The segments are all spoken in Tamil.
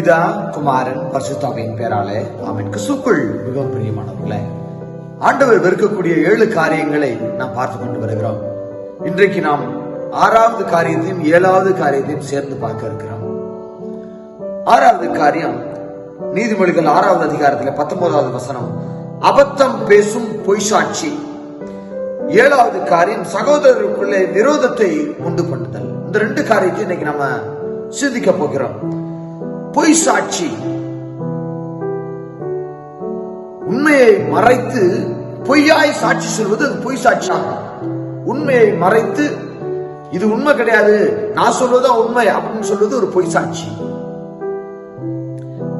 பிதா குமாரன் பரிசுத்தாவின் பேராலே அவன் கிறிஸ்துக்குள் மிகவும் பிரியமானவர்களே ஆண்டவர் வெறுக்கக்கூடிய ஏழு காரியங்களை நாம் பார்த்து கொண்டு வருகிறோம். இன்றைக்கு நாம் ஆறாவது காரியத்தையும் ஏழாவது காரியத்தையும் சேர்ந்து பார்க்க இருக்கிறோம். ஆறாவது காரியம் நீதிமொழிகள் ஆறாவது அதிகாரத்தில் பத்தொன்பதாவது வசனம் அபத்தம் பேசும் பொய் சாட்சி. ஏழாவது காரியம் சகோதரருக்குள்ளே விரோதத்தை உண்டு பண்ணுதல். இந்த ரெண்டு காரியத்தை இன்னைக்கு நம்ம சிந்திக்க போகிறோம். பொய் சாட்சி. உண்மையை மறைத்து பொய்யாய் சாட்சி சொல்வது அது பொய் சாட்சி உண்மையை மறைத்து இது உண்மை கிடையாது. நான் சொல்வதுதான் உண்மை அப்படின்னு சொல்வது ஒரு பொய் சாட்சி.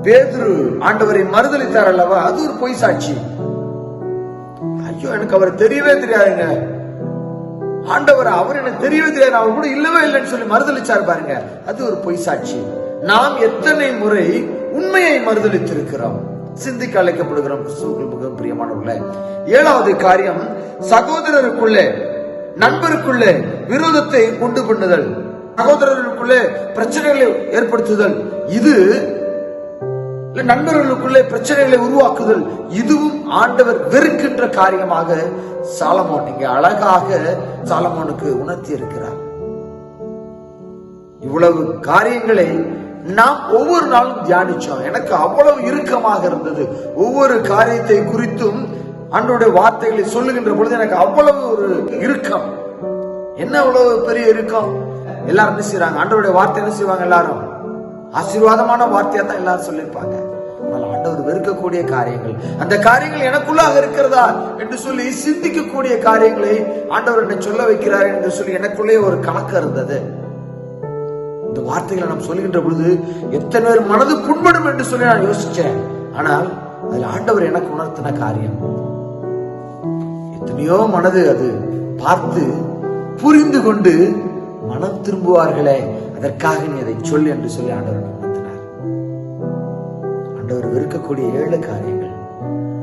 பேதுரு ஆண்டவரை மறுதளித்தார் அல்லவா? அது ஒரு பொய் சாட்சி. ஐயோ எனக்கு அவர் தெரியவே தெரியாதுங்க. ஆண்டவர் அவர் எனக்கு தெரியவே தெரியாது. அவர் கூட இல்லவே இல்லைன்னு சொல்லி மறுதளிச்சார் பாருங்க. அது ஒரு பொய் சாட்சி. நாம் எத்தனை முறை உண்மையை மறுதளித்திருக்கிறோம்? சிந்திக்க அழைக்கப்படுகிறோம் கிறிஸ்துவுக்குள் மிகவும் ஏழாவது காரியம் சகோதரருக்குள்ளே நண்பருக்குள்ளே விரோதத்தை உண்டு பண்ணுதல். சகோதரர்களுக்குள்ளே பிரச்சனைகளை ஏற்படுத்துதல். இது நண்பர்களுக்குள்ளே பிரச்சனைகளை உருவாக்குதல். இதுவும் ஆண்டவர் வெறுக்கின்ற காரியமாக சாலமோன் இங்கே அழகாக சாலமோனுக்கு உணர்த்தி இருக்கிறார் இவ்வளவு காரியங்களை நாம் ஒவ்வொரு நாளும் தியானிச்சோம். எனக்கு அவ்வளவு இறுக்கமாக இருந்தது. ஒவ்வொரு காரியத்தை குறித்தும் அன்றோடைய வார்த்தைகளை சொல்லுகின்ற பொழுது எனக்கு அவ்வளவு ஒரு இறுக்கம். என்ன அவ்வளவு பெரிய இறுக்கம்? எல்லாரும் என்ன செய்யறாங்க ஆண்டவருடைய வார்த்தை என்ன செய்வாங்க எல்லாரும்? ஆசீர்வாதமான வார்த்தையா தான் எல்லாரும் சொல்லியிருப்பாங்க. ஆண்டவர் வெறுக்கக்கூடிய காரியங்கள். அந்த காரியங்கள் எனக்குள்ளாக இருக்கிறதா என்று சொல்லி சிந்திக்கக்கூடிய காரியங்களை ஆண்டவர் என்னை சொல்ல வைக்கிறார் என்று சொல்லி எனக்குள்ளே ஒரு கணக்கு இருந்தது. இந்த வார்த்தைகளை நாம் சொல்லுகின்ற பொழுது எத்தனை பேர் மனது புண்படும் என்று சொல்லி நான் யோசிச்சேன். ஆனால் அதில் ஆண்டவர் எனக்கு உணர்த்தின காரியம். எத்தனையோ மனது அது பார்த்து புரிந்து கொண்டு மனம் திரும்புவார்களே அதற்காக நீ அதை சொல் என்று சொல்லி ஆண்டவர் உணர்த்தினார். ஆண்டவர் இருக்கக்கூடிய ஏழு காரியங்கள்.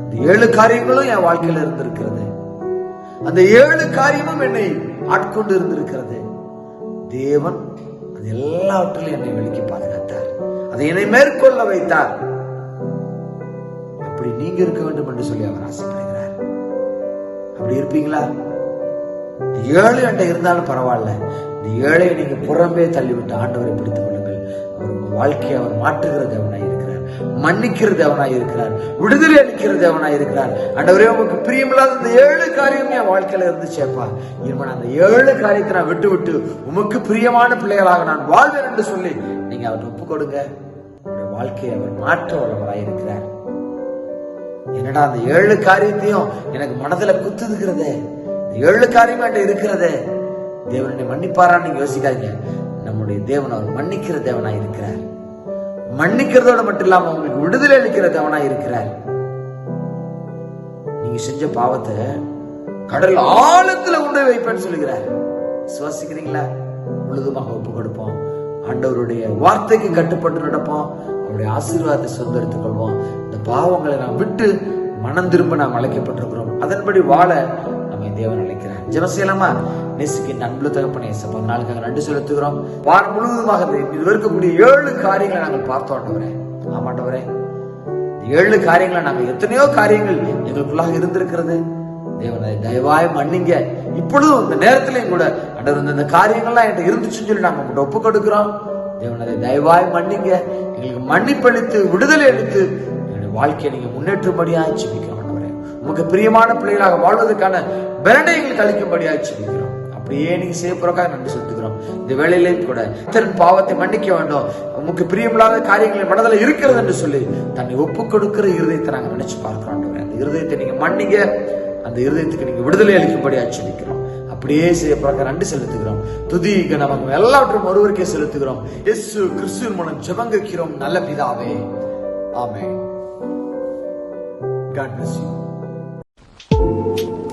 அந்த ஏழு காரியங்களும் என் வாழ்க்கையில இருந்திருக்கிறது. அந்த ஏழு காரியமும் என்னை ஆட்கொண்டு இருந்திருக்கிறது. தேவன் அது எல்லாவற்றிலும் என்னை விலக்கி பாதுகாத்தார். அதை என்னை மேற்கொள்ள வைத்தார். அப்படி நீங்க இருக்க வேண்டும் என்று சொல்லி அவர் ஆசைப்படுகிறார் அப்படி இருப்பீங்களா? இந்த ஏழு அண்டை இருந்தாலும் பரவாயில்ல. இந்த ஏழையை நீங்க புறம்பே தள்ளிவிட்டு ஆண்டவரை பிடித்துக் கொள்ளுங்கள். அவர் உங்க வாழ்க்கையை அவர் மாற்றுகிற தேவனாய் மன்னிக்கிற தேவனாய் இருக்கிறார். விடுதலை அளிக்கிற தேவனாய் இருக்கிறார். அண்டவரே உங்களுக்கு பிரியமில்லாத இந்த ஏழு காரியம் என் வாழ்க்கையில இருந்து இருந்துச்சேப்பா இருமன் அந்த ஏழு காரியத்தை நான் விட்டு விட்டு உமக்கு பிரியமான பிள்ளைகளாக நான் வாழ்வேன் என்று சொல்லி நீங்க அவர் ஒப்பு கொடுங்க. வாழ்க்கையை அவர் மாற்ற வல்லவராய் இருக்கிறார். என்னடா அந்த ஏழு காரியத்தையும் எனக்கு மனதுல குத்துதுக்கிறதே ஏழு காரியம் என்கிட்ட இருக்கிறதே? தேவனை மன்னிப்பாரான்னு யோசிக்காதீங்க. நம்முடைய தேவன் அவர் மன்னிக்கிற தேவனாய் இருக்கிறார். மன்னிக்கிறதோட மட்டும் இல்லாம உங்களுக்கு விடுதலை அளிக்கிற தேவனா இருக்கிறார். நீங்க செஞ்ச பாவத்தை கடல் ஆழத்துல கொண்டு வைப்பேன்னு சொல்லுகிறார். சுவாசிக்கிறீங்களா முழுதுமாக ஒப்பு கொடுப்போம். ஆண்டவருடைய வார்த்தைக்கு கட்டுப்பட்டு நடப்போம். அவருடைய ஆசீர்வாதத்தை சுதந்திரத்துக் கொள்வோம். இந்த பாவங்களை நாம் விட்டு மனம் திரும்ப நாம் அழைக்கப்பட்டிருக்கிறோம். அதன்படி வாழ தேவன் அழைக்கிறார். ஜெபம் செய்யலாமா நேசிக்கின்ற அன்பு தகப்பனே சப்ப நாளுக்காக நன்றி செலுத்துகிறோம். வாரம் முழுவதுமாக இது இருக்கக்கூடிய ஏழு காரியங்களை நாங்கள் பார்த்தோம் ஆமாட்டவரே இந்த ஏழு காரியங்களை நாங்கள் எத்தனையோ காரியங்கள் எங்களுக்குள்ளாக இருந்திருக்கிறது. தேவனை தயவாய் மன்னிங்க. இப்பொழுதும் இந்த நேரத்திலையும் கூட அண்டர் இந்த காரியங்கள்லாம் என்கிட்ட இருந்துச்சுன்னு சொல்லி நாங்கள் உங்கள்கிட்ட ஒப்பு கொடுக்குறோம். தேவனதை தயவாய் மன்னிங்க. எங்களுக்கு மன்னிப்பளித்து விடுதலை அளித்து எங்களுடைய வாழ்க்கையை நீங்க முன்னேற்றும்படியாக ஜிபிக்கிறோம். உமக்கு பிரியமான பிள்ளைகளாக வாழ்வதற்கான பலனை எங்களுக்கு அளிக்கும்படியாக அப்படியே நீங்க செய்யப்படுறக்காக நன்றி செலுத்துகிறோம் இந்த வேலையிலேயும் கூட திறன் பாவத்தை மன்னிக்க வேண்டும். உமக்கு பிரியமில்லாத காரியங்கள் மனதில் இருக்கிறது என்று சொல்லி தன்னை ஒப்பு கொடுக்கிற இருதயத்தை நாங்கள் நினைச்சு பார்க்கிறோம் அந்த இருதயத்தை நீங்க மன்னிங்க. அந்த இருதயத்துக்கு நீங்க விடுதலை அளிக்கும்படியாக ஜெபிக்கிறோம் அப்படியே செய்யப்படுற நன்றி செலுத்துகிறோம். துதி நமக்கு எல்லாவற்றும் ஒருவருக்கே செலுத்துகிறோம். இயேசு கிறிஸ்துவின் மூலம் ஜெபங்கிக்கிறோம் நல்ல பிதாவே. ஆமே God bless you. Thank you.